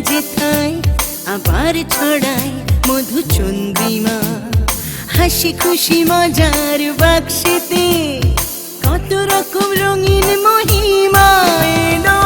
যেথায় আবার ছড়ায় মধু চন্দ্রিমা। হাসি খুশি মজার বাক্সেতে কত রকম রঙিন মহিমা এলো।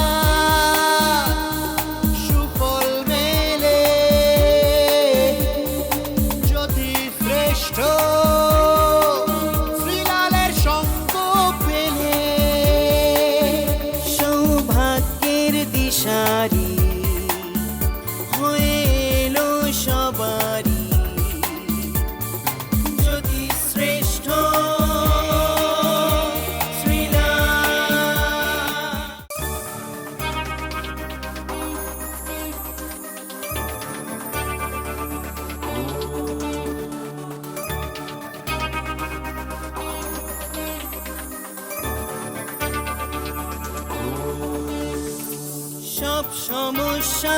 সমস্যা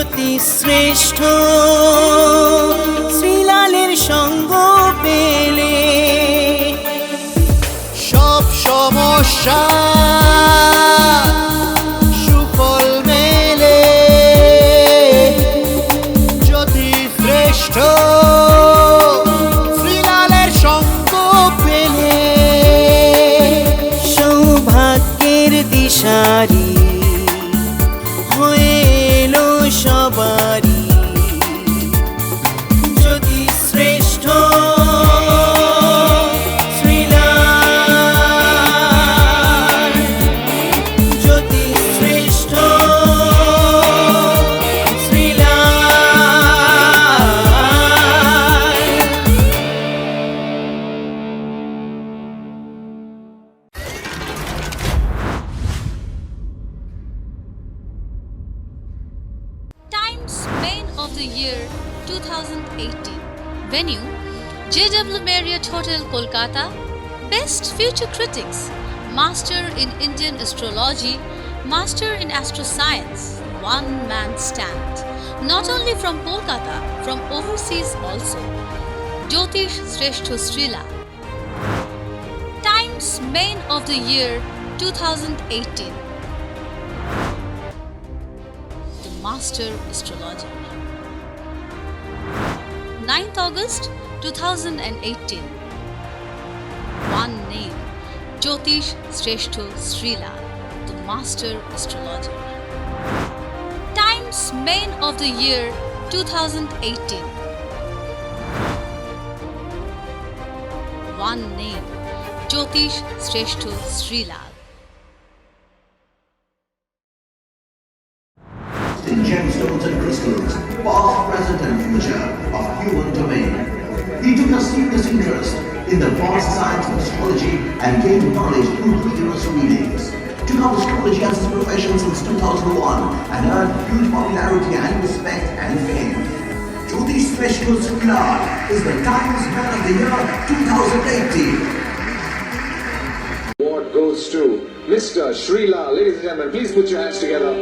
জ্যোতি শ্রেষ্ঠ। শ্রীলালের সঙ্গ পেলে। সব সমস্যা Kolkata. Best Future Critics Master in Indian Astrology, Master in Astroscience, One Man Stand. Not only from Kolkata, from overseas also. Jyotish Sreshto Srila. Times Main of the Year 2018. the Master Astrologer. 9th August 2018. One name Jyotish Sreshto Srila, the Master Astrologer. Times Main of the Year 2018. One name Jyotish Sreshto Srila. Man of the Year 2018. Award goes to Mr. Srila. Ladies and gentlemen, please put your hands together.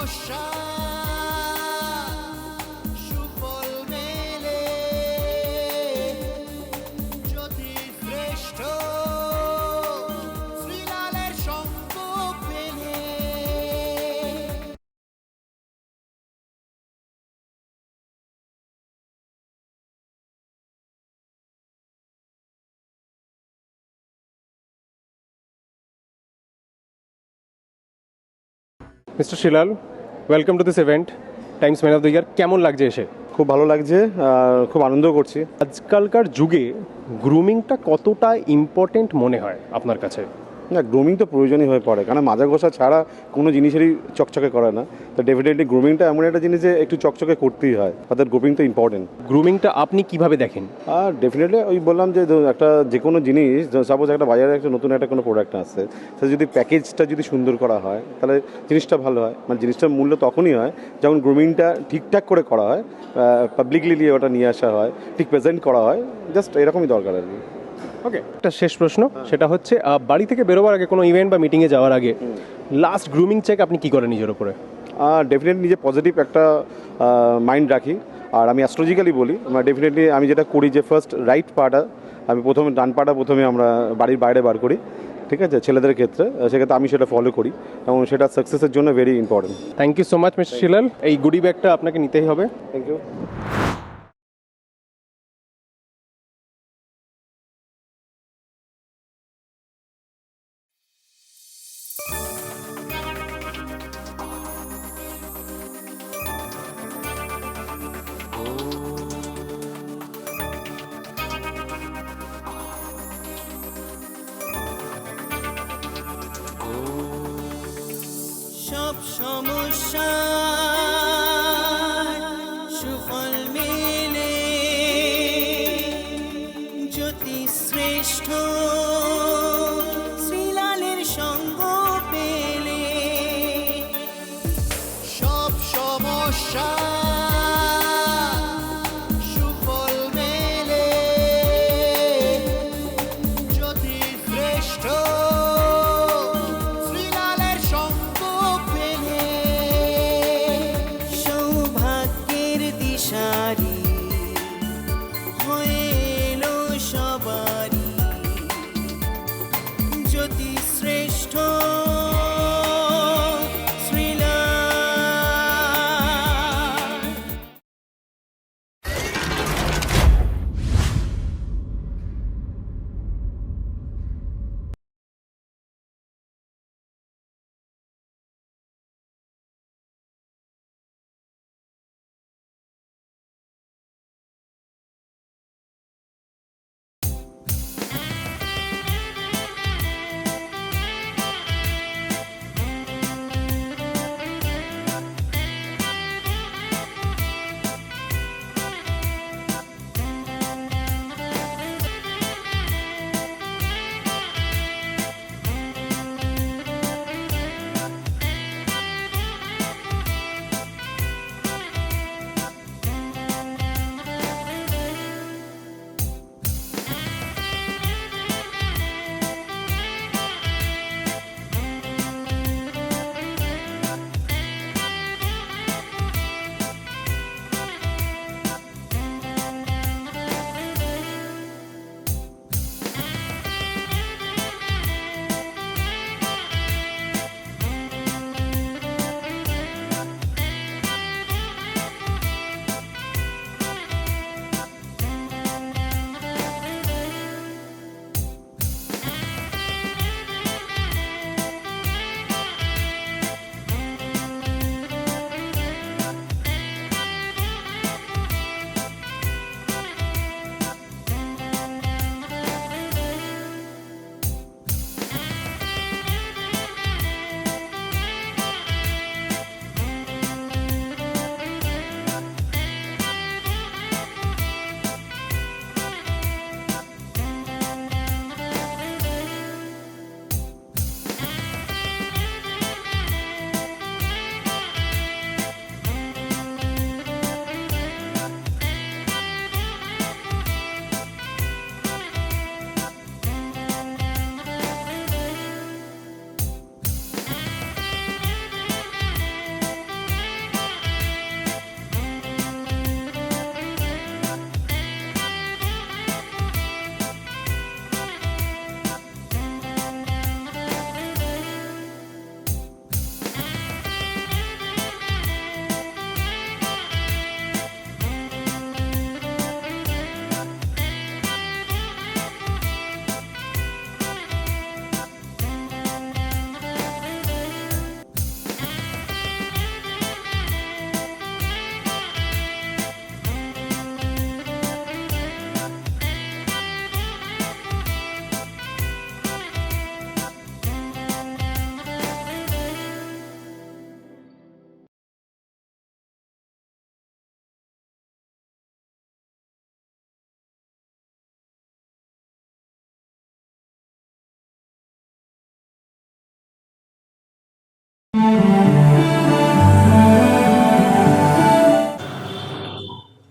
সমস্যা mister Shilal welcome to this event Times man of the year কেমন লাগছে এসে? খুব ভালো লাগছে খুব আনন্দ করছি। আজকালকার যুগে গ্রুমিংটা কতটা ইম্পর্টেন্ট মনে হয় আপনার কাছে? না গ্রুমিং তো প্রয়োজনই হয়ে পড়ে। কারণ মাজা ঘষা ছাড়া কোনো জিনিসেরই চকচকে করে না। তো ডেফিনেটলি গ্রুমিংটা এমন একটা জিনিস যে একটু চকচকে করতেই হয়। অর্থাৎ গ্রুমিং তো ইম্পর্টেন্ট গ্রুমিংটা আপনি কীভাবে দেখেন? আর ডেফিনেটলি ওই বললাম যে একটা যে কোনো জিনিস সাপোজ একটা বাজারে একটা নতুন একটা কোনো প্রোডাক্ট আসছে সে যদি প্যাকেজটা যদি সুন্দর করা হয় তাহলে জিনিসটা ভালো হয়। মানে জিনিসটার মূল্য তখনই হয় যখন গ্রুমিংটা ঠিকঠাক করে করা হয় পাবলিকলি নিয়ে ওটা নিয়ে আসা হয় ঠিক প্রেজেন্ট করা হয় জাস্ট এরকমই দরকার আর কি। ওকে একটা শেষ প্রশ্ন সেটা হচ্ছে বাড়ি থেকে বেরোবার আগে কোনো ইভেন্ট বা মিটিংয়ে যাওয়ার আগে লাস্ট গ্রুমিং চেক আপনি কি করেন নিজের উপরে? ডেফিনেটলি নিজে পজিটিভ একটা মাইন্ড রাখি। আর আমি অ্যাস্ট্রোলজিক্যালি বলি আমরা ডেফিনেটলি আমি যেটা করি যে ফার্স্ট রাইট পাটা আমি প্রথমে ডান পাটা প্রথমে আমরা বাড়ির বাইরে বার করি ঠিক আছে? ছেলেদের ক্ষেত্রে সেক্ষেত্রে আমি সেটা ফলো করি এবং সেটা সাকসেসের জন্য very important thank you so much mister Shilal এই গুডি ব্যাগটা আপনাকে নিতেই হবে। থ্যাংক ইউ সমস্যা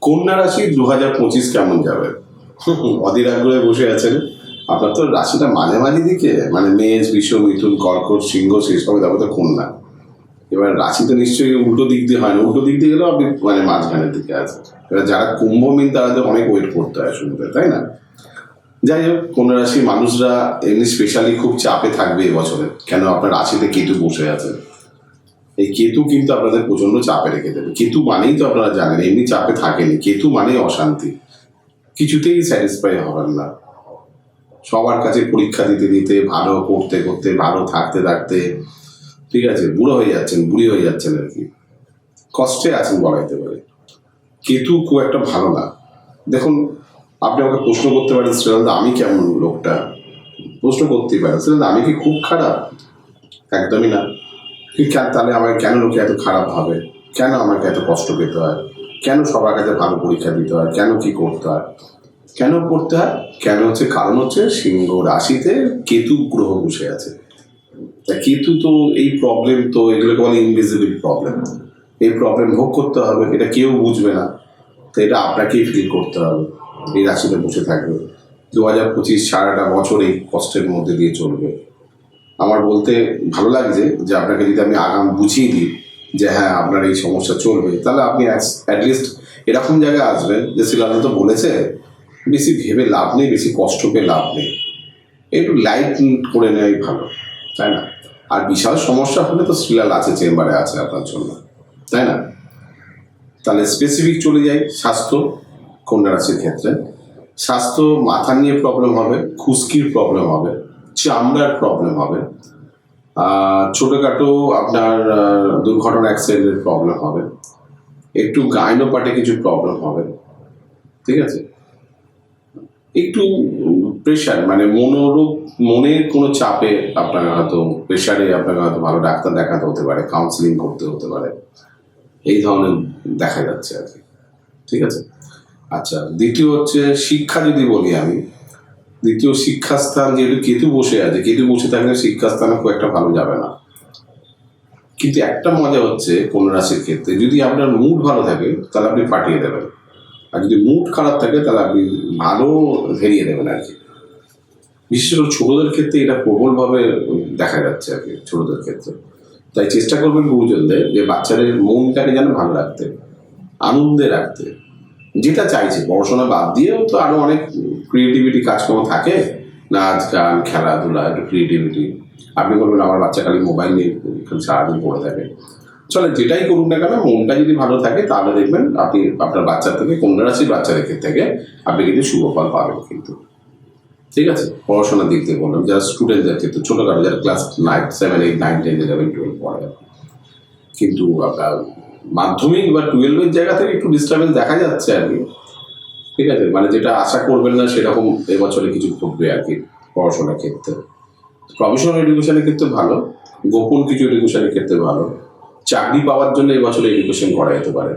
কন্যা রাশি দু হাজার পঁচিশ কেমন যাবে? অধীর আগ্রহে বসে আছেন। আপনার তো রাশিটা মাঝে মাঝে দিকে মানে মেষ বিশ্ব মিথুন, কর্কট, সিংহ, শেষ তারপর তো কন্যা। এবার রাশি তো নিশ্চয়ই উল্টো দিক দিয়ে হয় না। উল্টো দিক দিয়ে গেলেও আপনি মানে মাঝখানের দিকে আছেন। এবার যারা কুম্ভ মিন, তারা তো অনেক ওয়েট করতে হয় শুনতে, তাই না? যাই হোক, কন্যা রাশির মানুষরা এমনি স্পেশালি খুব চাপে থাকবে এবছরে কেন? আপনার রাশিতে কেতু বসে আছে এই কেতু কিন্তু আপনাদের প্রচণ্ড চাপে রেখে দেবে। কেতু মানেই তো আপনারা জানেন, এমনি চাপে থাকেনি। কেতু মানেই অশান্তি। কিছুতেই স্যাটিসফাই হবেন না। সবার কাছে পরীক্ষা দিতে দিতে, ভালো করতে করতে, ভালো থাকতে থাকতে, ঠিক আছে, বুড়ো হয়ে যাচ্ছেন, বুড়ি হয়ে যাচ্ছেন আর কি। কষ্টে আছেন বলা যেতে পারে। কেতু খুব একটা ভালো না। দেখুন, আপনি আমাকে প্রশ্ন করতে পারেন শ্রীলঙ্কা আমি কেমন লোকটা? প্রশ্ন করতেই পারেন শ্রীলঙ্কা আমি কি খুব খারাপ? একদমই না। কি তাহলে আমাকে কেন লোকে এত খারাপ ভাবে? কেন আমাকে এত কষ্ট পেতে হয়? কেন সবার কাছে ভালো পরীক্ষা দিতে হয়? কেন কি করতে হয়? কেন করতে হয়? কেন হচ্ছে? কারণ হচ্ছে সিংহ রাশিতে কেতু গ্রহ বসে আছে। কেতু তো এই প্রবলেম তো এগুলোকে বলে ইনভিজিবল প্রবলেম এই প্রবলেম ভোগ করতে হবে, এটা কেউ বুঝবে না। তো এটা আপনাকেই ফিল করতে হবে, এই রাশিতে বসে থাকবে। দু হাজার পঁচিশ সারাটা বছর এই কষ্টের মধ্যে দিয়ে চলবে। আমার বলতে ভালো লাগছে যে আপনাকে যদি আমি আগাম বুঝিয়ে দিই যে হ্যাঁ আপনার এই সমস্যা চলবে, তাহলে আপনি অ্যাটলিস্ট এরকম জায়গায় আসবেন যে শিলানো তো বলেছে, বেশি ভেবে লাভ নেই, বেশি কষ্ট পেয়ে লাভ নেই। একটু লাইট করে নেওয়াই ভালো, তাই না? আর বিশাল সমস্যা হলে তো শ্রীলাল আছে চেম্বারে আছে আপনার জন্য, তাই না? তাহলে স্পেসিফিক চলে যাই স্বাস্থ্য, কন্যা রাশির ক্ষেত্রে। স্বাস্থ্য মাথা নিয়ে প্রবলেম হবে, খুশকির প্রবলেম হবে। চামড়ার প্রবলেম হবে। ছোটোখাটো আপনার দুর্ঘটনা অ্যাক্সিডেন্টের প্রবলেম হবে। একটু গাইনোপাটে কিছু প্রবলেম হবে। ঠিক আছে? একটু প্রেশার মানে মনোরোগ, মনের কোনো চাপে আপনার হয়তো প্রেশারে আপনাকে হয়তো ভালো ডাক্তার দেখাতে হতে পারে কাউন্সিলিং করতে হতে পারে। এই ধরনের দেখা যাচ্ছে আর কি। ঠিক আছে? আচ্ছা দ্বিতীয় হচ্ছে শিক্ষা যদি বলি আমি দ্বিতীয় শিক্ষাস্থান যেহেতু কেতু বসে আছে, কেতু বসে থাকলে শিক্ষাস্থানে খুব একটা ভালো যাবে না। কিন্তু একটা মজা হচ্ছে কোন রাশির ক্ষেত্রে, যদি আপনার মুড ভালো থাকে, তাহলে আপনি পাঠিয়ে দেবেন। আর যদি মুড খারাপ থাকে, তাহলে আপনি ভালো হেরিয়ে দেবেন আর কি। বিশেষ করে ছোটদের ক্ষেত্রে এটা প্রবলভাবে দেখা যাচ্ছে আর কি, ছোটদের ক্ষেত্রে। তাই চেষ্টা করবেন গুরুজনদের যে বাচ্চাদের মনটাকে যেন ভালো রাখতে, আনন্দে রাখতে। যেটা চাইছে, পড়াশোনা বাদ দিয়েও তো আরও অনেক ক্রিয়েটিভিটি কাজকর্ম থাকে, নাচ, গান, খেলাধুলা, একটু ক্রিয়েটিভিটি আপনি বলবেন, আমার বাচ্চা খালি মোবাইল নিয়ে সারাদিন পড়ে থাকে। চলে, যেটাই করুন না কেন, মনটা যদি ভালো থাকে, তাহলে দেখবেন আপনি, আপনার বাচ্চার থেকে কন্যা রাশির বাচ্চাদের ক্ষেত্রে থেকে আপনি কিন্তু শুভ ফল পাবেন কিন্তু। ঠিক আছে? পড়াশোনার দিক থেকে বললাম, যারা স্টুডেন্টদের ক্ষেত্রে ছোটোখাটো যারা class nine seven eight nine ten eleven twelve পড়ে কিন্তু আপনার মাধ্যমিক বা টুয়েলভের জায়গা থেকে একটু ডিস্টারবেন্স দেখা যাচ্ছে আর কি। ঠিক আছে? মানে যেটা আশা করবেন না, সেরকম এবছরে কিছু ঘটবে আর কি পড়াশোনার ক্ষেত্রে। প্রফেশনাল এডুকেশনের ক্ষেত্রে ভালো, গোপন কিছু এডুকেশনের ক্ষেত্রে ভালো। চাকরি পাওয়ার জন্য এবছরে এডুকেশন করা যেতে পারে।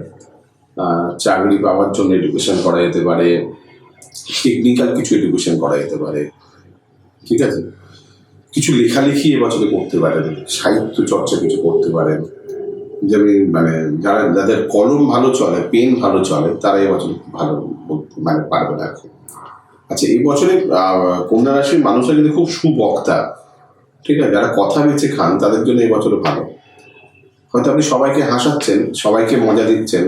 চাকরি পাওয়ার জন্য এডুকেশন করা যেতে পারে টেকনিক্যাল কিছু এডুকেশন করা যেতে পারে। ঠিক আছে? কিছু লেখালেখি এবছরে করতে পারেন, সাহিত্য চর্চা কিছু করতে পারেন। যেমন মানে যারা, যাদের কলম ভালো চলে, পেন ভালো চলে তারা এবছর ভালো মানে পারবে না আচ্ছা এই বছরে কন্যা রাশির মানুষরা কিন্তু খুব সুবক্তা। ঠিক আছে যারা কথা বেছে খান, তাদের জন্য এবছরে ভালো। হয়তো আপনি সবাইকে হাসাচ্ছেন, সবাইকে মজা দিচ্ছেন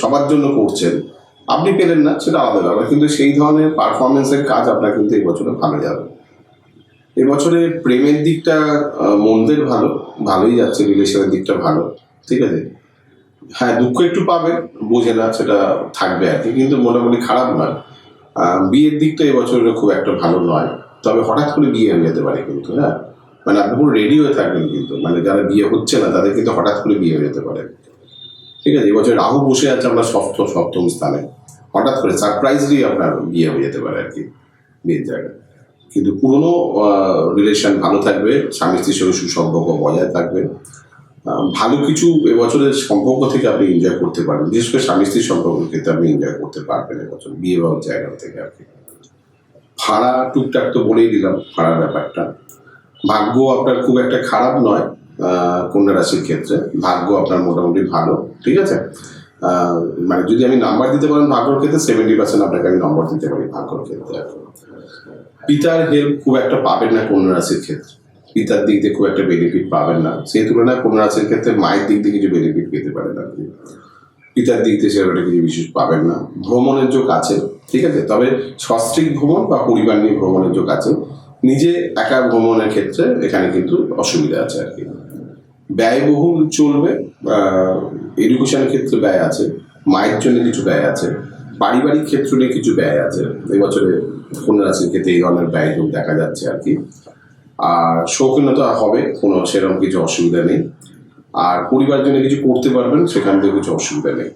সবার জন্য করছেন। আপনি পেলেন না, সেটা আলাদা ব্যাপার। কিন্তু সেই ধরনের পারফরমেন্সের কাজ আপনার কিন্তু এই বছরে ভালো যাবে। এবছরে প্রেমের দিকটা মনদের ভালো, ভালোই যাচ্ছে রিলেশনের দিকটা ভালো, ঠিক আছে? হ্যাঁ দুঃখ একটু পাবে, বোঝে না সেটা থাকবে আর কি, কিন্তু মোটামুটি খারাপ নয়। বিয়ের দিকটা এবছরের খুব একটা ভালো নয়, তবে হঠাৎ করে বিয়ে হয়ে যেতে পারে কিন্তু হ্যাঁ? মানে আপনি পুরো রেডি হয়ে থাকবেন কিন্তু মানে যারা বিয়ে হচ্ছে না, তাদের কিন্তু হঠাৎ করে বিয়ে হয়ে যেতে পারে। ঠিক আছে? এবছর রাহু বসে আছে আপনার সপ্ত সপ্তম স্থানে। হঠাৎ করে সারপ্রাইজলি আপনার বিয়ে হয়ে যেতে পারে আর কি, বিয়ের জায়গায়। কিন্তু পুরনো রিলেশন ভালো থাকবে, স্বামী স্ত্রীর সঙ্গে সুসম্পর্ক বজায় থাকবে। ভালো কিছু এবছরের সম্পর্ক থেকে আপনি এনজয় করতে পারবেন। বিশেষ করে স্বামী স্ত্রীর সম্পর্কের ক্ষেত্রে আপনি এনজয় করতে পারবেন এবছর, বিয়ে হওয়ার জায়গা থেকে আর কি। ভাড়া টুকটাক তো বলেই দিলাম, ভাড়ার ব্যাপারটা। ভাগ্য আপনার খুব একটা খারাপ নয় কন্যা রাশির ক্ষেত্রে। ভাগ্য আপনার মোটামুটি ভালো, ঠিক আছে? মানে যদি আমি নাম্বার দিতে পারেন ভাগ্যর ক্ষেত্রে সেভেন্টি পার্সেন্ট আপনাকে আমি নম্বর দিতে পারি ভাগ্যর ক্ষেত্রে। পিতার হেল্প খুব একটা পাবেন না কন্যা রাশির ক্ষেত্রে। পিতার দিক দিয়ে খুব একটা বেনিফিট পাবেন না। সেই তুলনায় কন্যা রাশির ক্ষেত্রে মায়ের দিক দিয়ে কিছু বেনিফিট পেতে পারেন আপনি। পিতার দিক থেকে সেরকম কিছু বিশেষ পাবেন না। ভ্রমণের যোগ আছে, ঠিক আছে? তবে সস্ত্রিক ভ্রমণ বা পরিবার নিয়ে ভ্রমণের যোগ আছে। নিজে একা ভ্রমণের ক্ষেত্রে এখানে কিন্তু অসুবিধা আছে আর কি। ব্যয়বহুল চলবে এডুকেশনের ক্ষেত্রে ব্যয় আছে, মায়ের জন্য কিছু ব্যয় আছে, পারিবারিক ক্ষেত্র নিয়ে কিছু ব্যয় আছে। এবছরে কন্যা রাশির ক্ষেত্রে এই ধরনের ব্যয় দেখা যাচ্ছে আর কি। আর শৌখিনতা হবে, কোনো সেরকম কিছু অসুবিধা নেই। আর পরিবার জন্য কিছু করতে পারবেন, সেখান থেকে কিছু অসুবিধা নেই।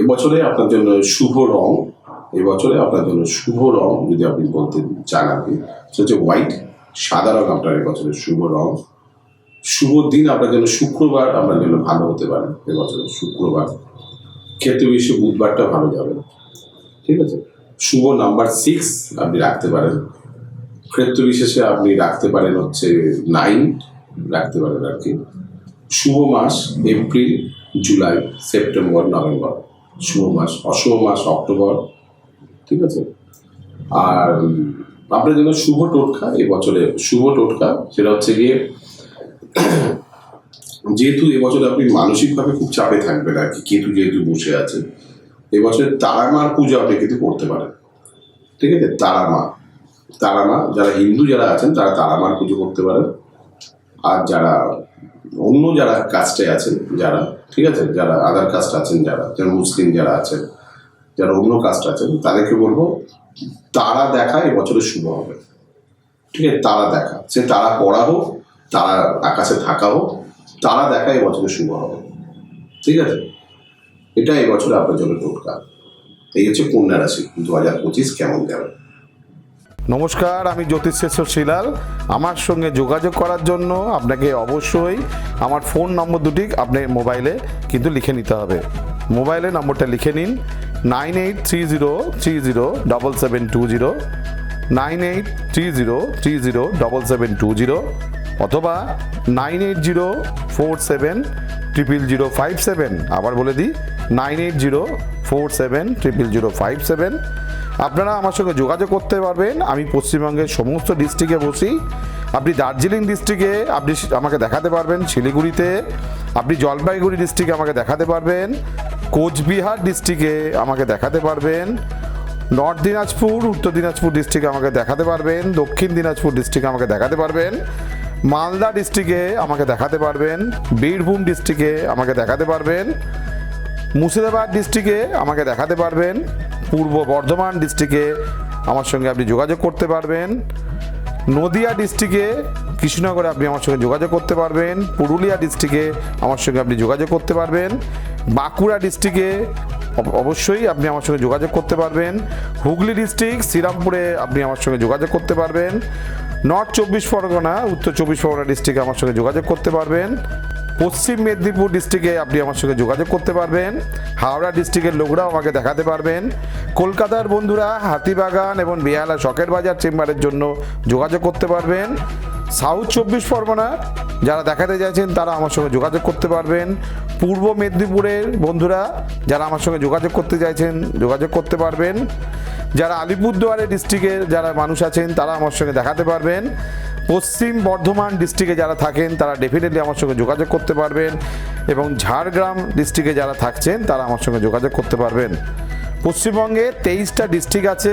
এবছরে আপনার জন্য শুভ রং, এবছরে আপনার জন্য শুভ রং যদি আপনি বলতে চান আর কি, সেটা হচ্ছে হোয়াইট সাদা রং আপনার এবছরের শুভ রং। শুভ দিন, আপনার জন্য শুক্রবার, আপনার জন্য ভালো হতে পারে। এবছরের শুক্রবার। ক্ষেত্রে বেশি বুধবারটা ভালো যাবে। ঠিক আছে? শুভ নাম্বার সিক্স আপনি রাখতে পারেন। ক্ষেত্র বিশেষে আপনি রাখতে পারেন হচ্ছে নাইন রাখতে পারেন আর কি। শুভ মাস এপ্রিল, জুলাই, সেপ্টেম্বর, নভেম্বর। শুভ মাস, অশুভ মাস, অক্টোবর। ঠিক আছে? আর আপনার জন্য শুভ টোটকা এবছরে শুভ টোটকা, সেটা হচ্ছে গিয়ে যেহেতু এবছর আপনি মানসিকভাবে খুব চাপে থাকবেন আর কি কেতু যেহেতু বসে আছে এবছরে তারা মার পুজো আপনি কিন্তু করতে পারেন। ঠিক আছে? তারা মা তারা মা যারা হিন্দু যারা আছেন, তারা তারা মার পুজো করতে পারেন। আর যারা অন্য যারা কাস্টে আছেন, যারা, ঠিক আছে? যারা আদার কাস্ট আছেন, যারা যেমন মুসলিম যারা আছেন, যারা অন্য কাস্ট আছেন, তাদেরকে বলব, তারা দেখা এবছরে শুভ হবে। ঠিক আছে? তারা দেখা। সে তারা পড়া হোক তারা আকাশে থাকা হোক, তারা দেখা এবছরে শুভ হবে। ঠিক আছে? এটা এবছরে আপনার জন্য টোটকা এই হচ্ছে কন্যা রাশি দু হাজার পঁচিশ কেমন যাবে নমস্কার, আমি জ্যোতিষেশ্বর শিলাল। আমার সঙ্গে যোগাযোগ করার জন্য আপনাকে অবশ্যই আমার ফোন নম্বর দুটি আপনার মোবাইলে কিন্তু লিখে নিতে হবে। মোবাইলে নম্বরটা লিখে নিন, nine eight three zero three zero double seven two zero, nine eight three zero three zero double seven two zero. অথবা nine eight zero four seven triple zero five seven. আবার বলে দিই, nine eight zero four seven triple zero five seven. আপনারা আমার সঙ্গে যোগাযোগ করতে পারবেন। আমি পশ্চিমবঙ্গের সমস্ত ডিস্ট্রিক্টে বসি। আপনি দার্জিলিং ডিস্ট্রিক্টে আপনি আমাকে দেখাতে পারবেন। শিলিগুড়িতে, আপনি জলপাইগুড়ি ডিস্ট্রিক্টে আমাকে দেখাতে পারবেন। কোচবিহার ডিস্ট্রিক্টে আমাকে দেখাতে পারবেন। নর্থ দিনাজপুর, উত্তর দিনাজপুর ডিস্ট্রিক্টে আমাকে দেখাতে পারবেন। দক্ষিণ দিনাজপুর ডিস্ট্রিক্টে আমাকে দেখাতে পারবেন। মালদা ডিস্ট্রিক্টে আমাকে দেখাতে পারবেন, বীরভূম ডিস্ট্রিক্টে আমাকে দেখাতে পারবেন, মুর্শিদাবাদ ডিস্ট্রিক্টে আমাকে দেখাতে পারবেন, পূর্ব বর্ধমান ডিস্ট্রিক্টে আমার সঙ্গে আপনি যোগাযোগ করতে পারবেন, নদিয়া ডিস্ট্রিক্টে, কৃষ্ণনগরে আপনি আমার সঙ্গে যোগাযোগ করতে পারবেন, পুরুলিয়া ডিস্ট্রিক্টে আমার সঙ্গে আপনি যোগাযোগ করতে পারবেন, বাঁকুড়া ডিস্ট্রিক্টে অব- অবশ্যই আপনি আমার সঙ্গে যোগাযোগ করতে পারবেন, হুগলি ডিস্ট্রিক্ট, শ্রীরামপুরে আপনি আমার সঙ্গে যোগাযোগ করতে পারবেন নর্থ চব্বিশ পরগনা, উত্তর চব্বিশ পরগনা ডিস্ট্রিক্টে আমার সঙ্গে যোগাযোগ করতে পারবেন। পশ্চিম মেদিনীপুর ডিস্ট্রিক্টে আপনি আমার সঙ্গে যোগাযোগ করতে পারবেন। হাওড়া ডিস্ট্রিক্টের লোকরাও আমাকে দেখাতে পারবেন। কলকাতার বন্ধুরা হাতিবাগান এবং বেহালা শখের বাজার চেম্বারের জন্য যোগাযোগ করতে পারবেন। সাউথ চব্বিশ পরগনা, যারা দেখাতে চাইছেন তারা আমার সঙ্গে যোগাযোগ করতে পারবেন। পূর্ব মেদিনীপুরের বন্ধুরা যারা আমার সঙ্গে যোগাযোগ করতে চাইছেন যোগাযোগ করতে পারবেন। যারা আলিপুরদুয়ারের ডিস্ট্রিক্টে যারা মানুষ আছেন, তারা আমার সঙ্গে দেখাতে পারবেন। পশ্চিম বর্ধমান ডিস্ট্রিক্টে যারা থাকেন, তারা ডেফিনেটলি আমার সঙ্গে যোগাযোগ করতে পারবেন এবং ঝাড়গ্রাম ডিস্ট্রিক্টে যারা থাকছেন, তারা আমার সঙ্গে যোগাযোগ করতে পারবেন। পশ্চিমবঙ্গে তেইশটা ডিস্ট্রিক্ট আছে।